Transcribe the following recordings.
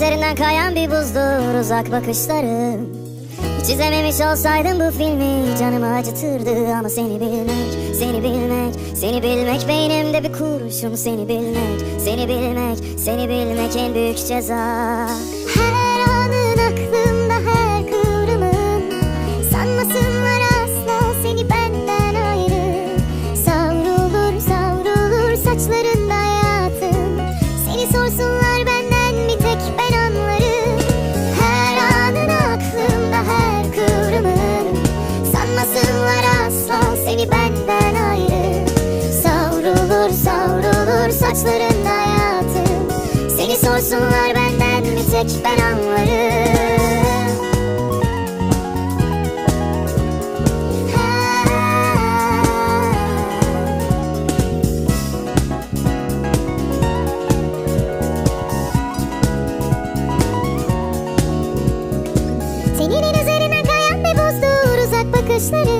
üzerinden kayan bir buzdur uzak bakışların Hiç izlememiş olsaydım bu filmi canımı acıtırdı. Ama seni bilmek, seni bilmek, seni bilmek Beynimde bir kurşun. Seni bilmek, seni bilmek, seni bilmek en büyük ceza seni benden ayrı. Savrulur savrulur saçlarında hayatım Seni sorsunlar benden bir tek ben anlarım. Senin en üzerinden kayan bir buzdur uzak bakışların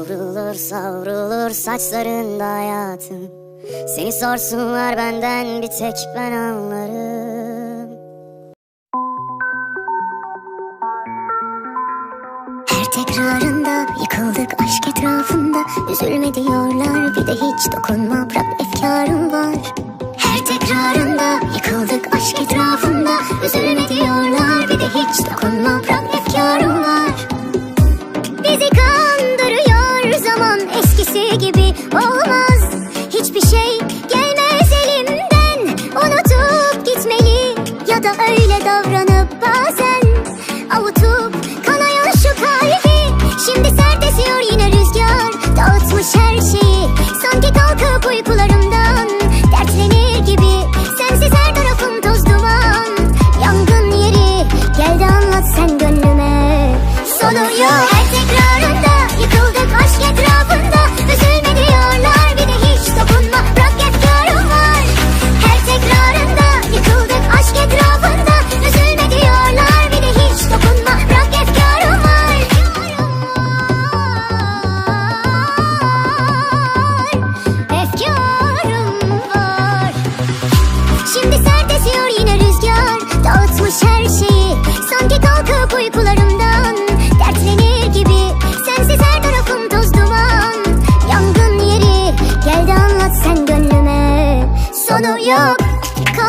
Savrulur savrulur saçlarında hayatım. Seni sorsunlar benden bir tek ben anlarım. Her tekrarında yıkıldık aşk etrafında. Üzülme diyorlar bir de hiç dokunma bırak efkarım var. Her tekrarında yıkıldık aşk etrafında. Üzülme diyorlar bir de hiç dokunma bırak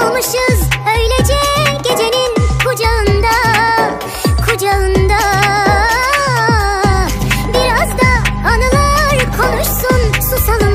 Kalmışız öylece gecenin kucağında Kucağında. Biraz da anılar konuşsun susalım.